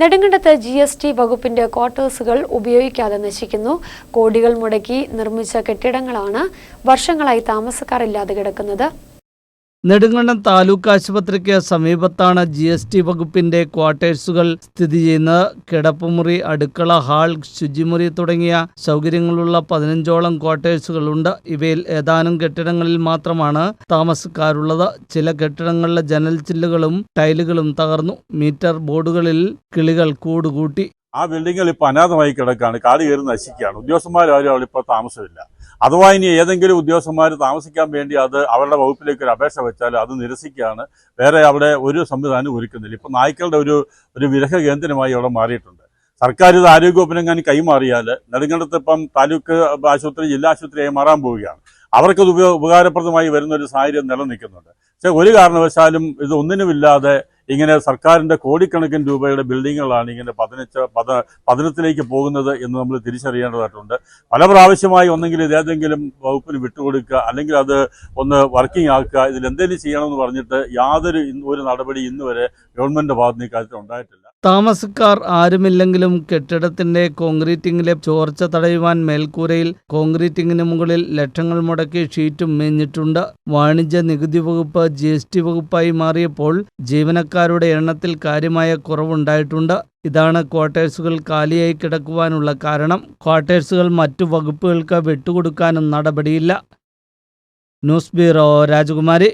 നെടുങ്കണ്ടത്ത് G S T വകുപ്പിന്റെ ക്വാർട്ടേഴ്സുകൾ ഉപയോഗിക്കാതെ നശിക്കുന്നു. കോടികൾ മുടക്കി നിർമ്മിച്ച കെട്ടിടങ്ങളാണ് വർഷങ്ങളായി താമസക്കാരില്ലാതെ കിടക്കുന്നത്. നെടുങ്കണ്ടം താലൂക്ക് ആശുപത്രിക്ക് സമീപത്താണ് ജി എസ് ടി വകുപ്പിന്റെ ക്വാർട്ടേഴ്സുകൾ സ്ഥിതി ചെയ്യുന്നത് കിടപ്പുമുറി അടുക്കള ഹാൾ ശുചിമുറി തുടങ്ങിയ സൗകര്യങ്ങളുള്ള പതിനഞ്ചോളം ക്വാർട്ടേഴ്സുകളുണ്ട്. ഇവയിൽ ഏതാനും കെട്ടിടങ്ങളിൽ മാത്രമാണ് താമസക്കാരുള്ളത്. ചില കെട്ടിടങ്ങളിലെ ജനൽ ചില്ലുകളും ടൈലുകളും തകർന്നു. മീറ്റർ ബോർഡുകളിൽ കിളികൾ കൂടുകൂട്ടി. ആ ബിൽഡിങ്ങുകൾ ഇപ്പോൾ അനാഥമായി കിടക്കുകയാണ് കാട് കയറി നശിക്കുകയാണ്. ഉദ്യോഗസ്ഥന്മാരും അവിടെ ഇപ്പോൾ താമസമില്ല. അഥവാ ഇനി ഏതെങ്കിലും ഉദ്യോഗസ്ഥന്മാർ താമസിക്കാൻ വേണ്ടി അത് അവരുടെ വകുപ്പിലേക്ക് ഒരു അപേക്ഷ വെച്ചാൽ അത് നിരസിക്കുകയാണ്. വേറെ അവിടെ ഒരു സംവിധാനം ഒരുക്കുന്നില്ല. ഇപ്പോൾ നായ്ക്കളുടെ ഒരു ഒരു വിരഹ കേന്ദ്രമായി അവിടെ മാറിയിട്ടുണ്ട്. സർക്കാർ ഇത് ആരോഗ്യവകുപ്പിനെങ്ങാനും കൈമാറിയാൽ നെടുങ്കണ്ടത്ത് ഇപ്പം താലൂക്ക് ആശുപത്രി ജില്ലാ ആശുപത്രിയായി മാറാൻ പോവുകയാണ്. അവർക്കത് ഉപകാരപ്രദമായി വരുന്ന ഒരു സാഹചര്യം നിലനിൽക്കുന്നുണ്ട്. പക്ഷെ ഒരു കാരണവശാലും ഇത് ഒന്നിനുമില്ലാതെ ഇങ്ങനെ സർക്കാരിന്റെ കോടിക്കണക്കിന് രൂപയുടെ ബിൽഡിങ്ങുകളാണ് ഇങ്ങനെ പതിനഞ്ച് പത പതനത്തിലേക്ക് പോകുന്നത് എന്ന് നമ്മൾ തിരിച്ചറിയേണ്ടതായിട്ടുണ്ട്. പല പ്രാവശ്യമായി ഒന്നെങ്കിൽ ഇതേതെങ്കിലും വകുപ്പിന് വിട്ടുകൊടുക്കുക അല്ലെങ്കിൽ അത് ഒന്ന് വർക്കിംഗ് ആക്കുക ഇതിൽ എന്തെങ്കിലും ചെയ്യണമെന്ന് പറഞ്ഞിട്ട് യാതൊരു ഒരു നടപടി ഇന്നുവരെ ഗവൺമെന്റ് ഭാഗത്ത് നിന്ന് ഇക്കാര്യത്തിൽ ഉണ്ടായിട്ടില്ല. താമസക്കാർ ആരുമില്ലെങ്കിലും കെട്ടിടത്തിന്റെ കോൺക്രീറ്റിംഗിലെ ചോർച്ച തടയുവാൻ മേൽക്കൂരയിൽ കോൺക്രീറ്റിംഗിന് മുകളിൽ ലക്ഷങ്ങൾ മുടക്കി ഷീറ്റും മേഞ്ഞിട്ടുണ്ട്. വാണിജ്യ നികുതി വകുപ്പ് ജി എസ് ടി വകുപ്പായി മാറിയപ്പോൾ ജീവനക്കാരുടെ എണ്ണത്തിൽ കാര്യമായ കുറവുണ്ടായിട്ടുണ്ട്. ഇതാണ് ക്വാർട്ടേഴ്സുകൾ കാലിയായി കിടക്കുവാനുള്ള കാരണം. ക്വാർട്ടേഴ്സുകൾ മറ്റു വകുപ്പുകൾക്ക് വിട്ടുകൊടുക്കാനും നടപടിയില്ല. ന്യൂസ് ബ്യൂറോ രാജകുമാരി.